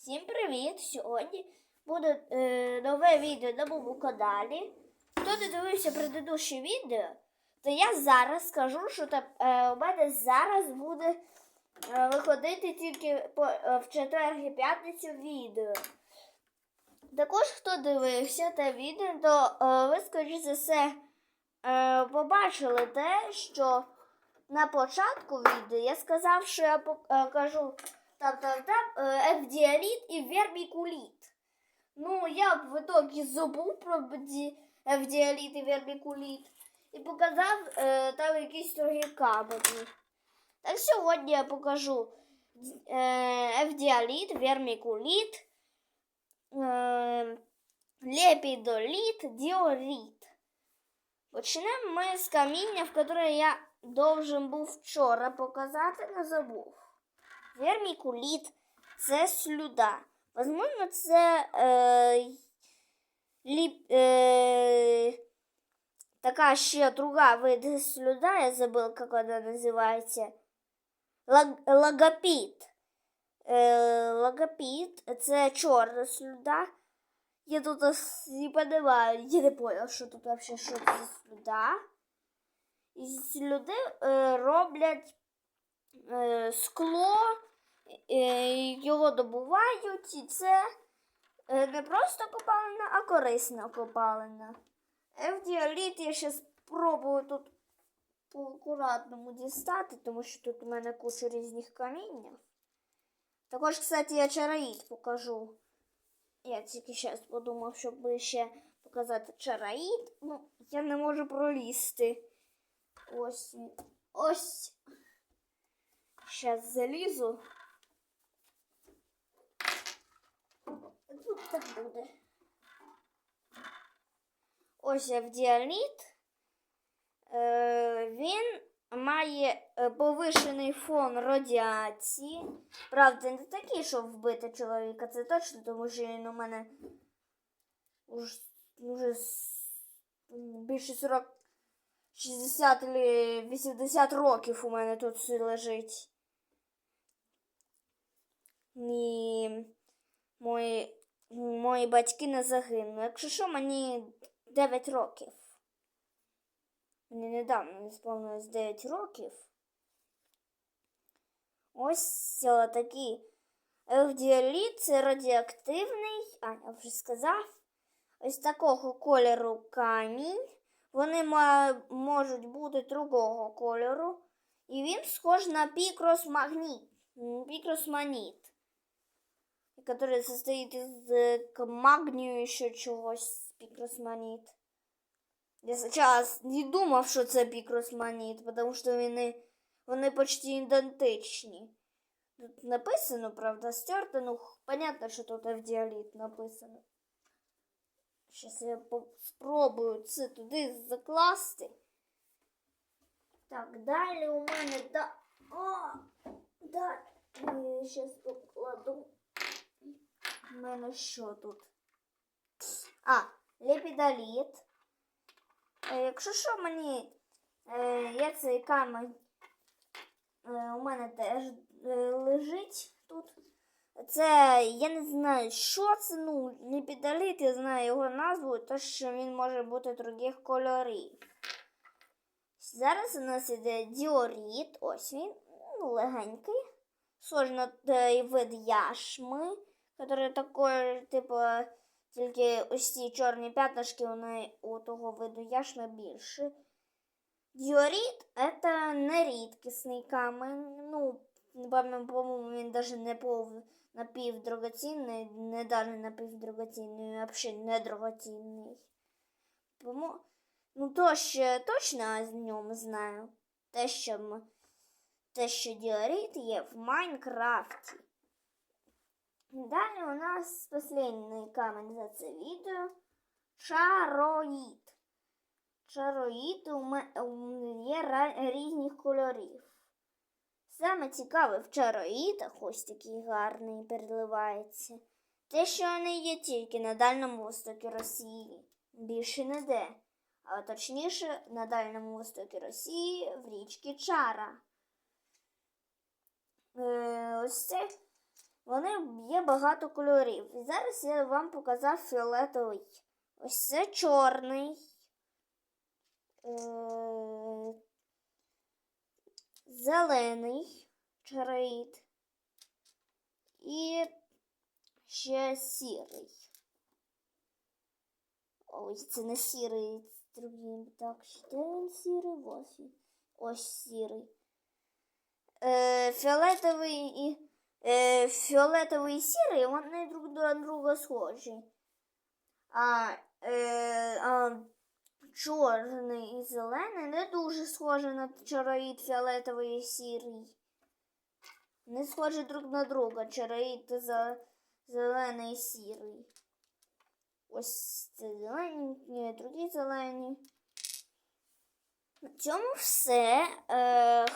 Всім привіт! Сьогодні буде е, нове відео на моєму каналі. Хто не дивився предыдущее відео, то я зараз скажу, що там, е, у мене зараз буде е, виходити тільки по, е, в четвер і п'ятницю відео. Також, хто дивився те відео, то е, ви, скоріш за все, е, побачили те, що на початку відео я сказав, що я покажу там там там е, і вермікуліт. Ну, я в итоге забув про ефдіаліт і вермікуліт і показав е, там якісь другі камені. Так сьогодні я покажу е, ефдіаліт, вермікуліт, е, лепідоліт, діоріт. Почнемо ми з каміння, в яке я должен був вчора показати, не забув. Вермікуліт це слюда. Возможно, це е, ліп, е, така ще друга вид слюда, я забыл, як вона називається. Лаг, лагопіт. Е, лагопіт це чорна слюда. Я тут ос- не понимаю, я не понял, що тут вообще що це за слюда. І слюди е, роблять е, скло, е, його добувають, і це е, не просто копалина, а корисна копалина. Ефдіаліт я ще спробую тут по акуратному дістати, тому що тут у мене куча різних каміння. Також, кстати, я чараїд покажу. Я тільки зараз подумав, щоб ще показати чараїд. Ну, я не можу пролізти. Ось. Ось. Зараз залізу. Тут так буде. Ось авдіаліт. Е, він має е, повишений фон радіації. Правда, не такий, щоб вбити чоловіка, це точно, тому що він у мене уже більше 40 60 чи 80 років у мене тут лежить. І мої, мої батьки не загинули. Якщо що, мені 9 років. Мені недавно не сповнилось 9 років. Ось такий евдіаліт, це радіоактивний, а я вже сказав. Ось такого кольору камінь. Вони можуть бути другого кольору. І він схож на пікросмагніт. Пікросманіт. Який состоїть із е, к- магнію ще чогось пікросманіт. Я зараз не думав, що це пікросманіт, тому що вони, вони почти ідентичні. Тут написано, правда, стерто, ну х- понятно, що тут евдіаліт написано. Зараз я по- спробую це туди закласти. Так, далі у мене да. О! Да. Зараз покладу. Мене що тут? А, лепідоліт. Е, якщо що мені е, я цей камень е, у мене теж лежить тут. Це я не знаю, що це, ну, ліпідоліт, я знаю його назву, то що він може бути других кольорів. Зараз у нас іде діоріт, ось він, ну, легенький. Той вид яшми, який такий, типу, тільки ось ці чорні п'ятнашки, вони у того виду яшми більше. Діоріт це нерідкісний камінь. Ну, по- по-моєму, він навіть не пов напівдрагоцінний, не навіть напівдрагоцінний, а взагалі не драгоцінний. Тому, ну, то ще точно з ньому знаю. Те, що, те, що діоріт є в Майнкрафті. Далі у нас останній камінь за це відео. Чароїд. Чароїд є різних кольорів. Саме цікаве в чароїдах ось такий гарний переливається. Те, що вони є тільки на Дальньому Востокі Росії, більше не де. А точніше, на Дальньому Востокі Росії в річці Чара. Е, ось це вони є багато кольорів. І зараз я вам показав фіолетовий. Ось це чорний. Е, зелений чароїд. І ще сірий. Ось це не сірий, другий. Так, де він сірий? Ось. Ось сірий. Е, фіолетовий і е, фіолетовий і сірий, вони друг до друга схожі. А, е, а чорний і зелений не дуже схожі на чароїд фіолетовий і сірий. Не схожі друг на друга, чароїд зелений і сірий. Ось це зелені, ні, другі зелені. На цьому все. Е,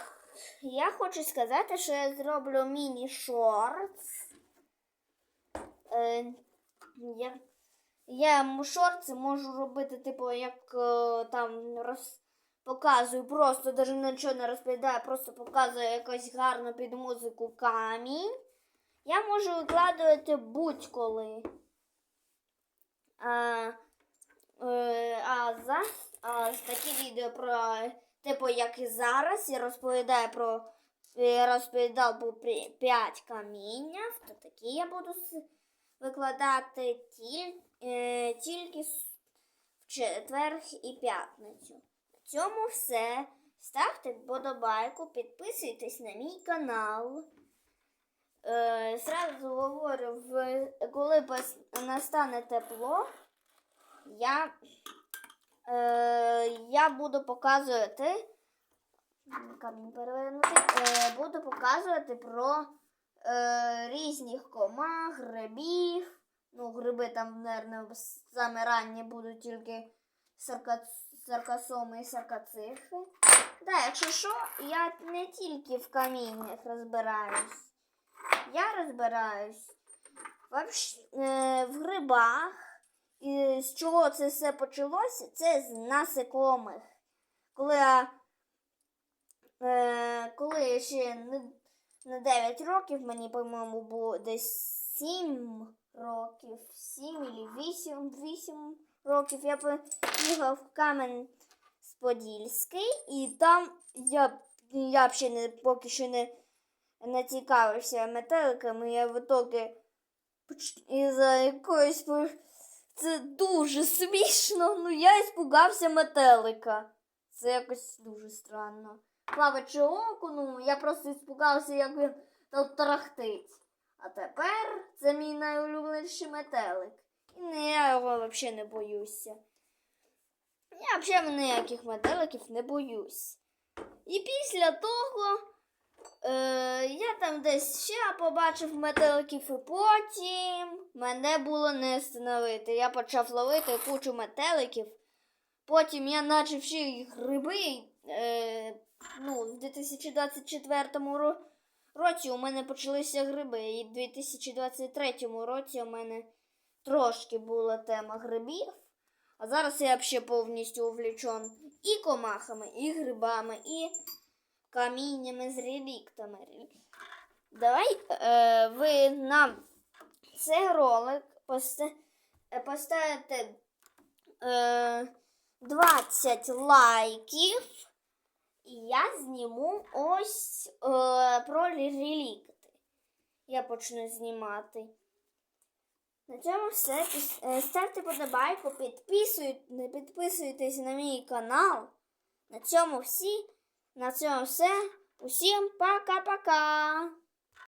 я хочу сказати, що я зроблю міні-шортс. Е, я, я шортси можу робити, типу, як е, там роз, показую, просто навіть нічого не розповідаю, просто показую якось гарно під музику камінь. Я можу викладувати будь-коли. А, е, а за а, такі відео про типу, як і зараз, я розповідаю про я розповідав про 5 каміння, то такі я буду викладати тіль, е, тільки в четвер і п'ятницю. На цьому все. Ставте вподобайку, підписуйтесь на мій канал. Е, Зразу говорю, коли настане тепло, я, е, я буду показувати. Камінь перевернути. Е, буду показувати про е, різних комах, грибів. Ну, гриби там, мабуть, саме ранні будуть тільки сарка, саркасоми і саркацифи. Да, якщо що, я не тільки в каміннях розбираюсь. Я розбираюсь вообще, е, в грибах. І з чого це все почалося? Це з насекомих. Коли е, коли ще не, не 9 років, мені, по-моєму, було десь 7 років, 7 або 8, 8 років, я поїхав в Кам'ян Подільський, і там я, я взагалі не, поки що не не цікавився метеликами, я в итоге із-за якоїсь це дуже смішно. Ну я іспугався метелика. Це якось дуже странно. Плаваче око, ну я просто іспугався, як він тут тарахтить. А тепер це мій найулюбленіший метелик. І не, я його взагалі не боюся. Я взагалі ніяких метеликів не боюсь. І після того. Е, я там десь ще побачив метеликів, і потім мене було не встановити. Я почав ловити кучу метеликів. Потім я почав ще гриби. Е, ну, в 2024 році у мене почалися гриби. І в 2023 році у мене трошки була тема грибів. А зараз я взагалі повністю увлічен і комахами, і грибами, і каміннями з реліктами. Давай е, ви нам цей ролик е, поставите е, 20 лайків, і я зніму ось е, про релікти. Я почну знімати. На цьому все. Е, Ставте подобайку, підписуйте, підписуйтесь на мій канал. На цьому всі. На цьому все. Усім пока-пока.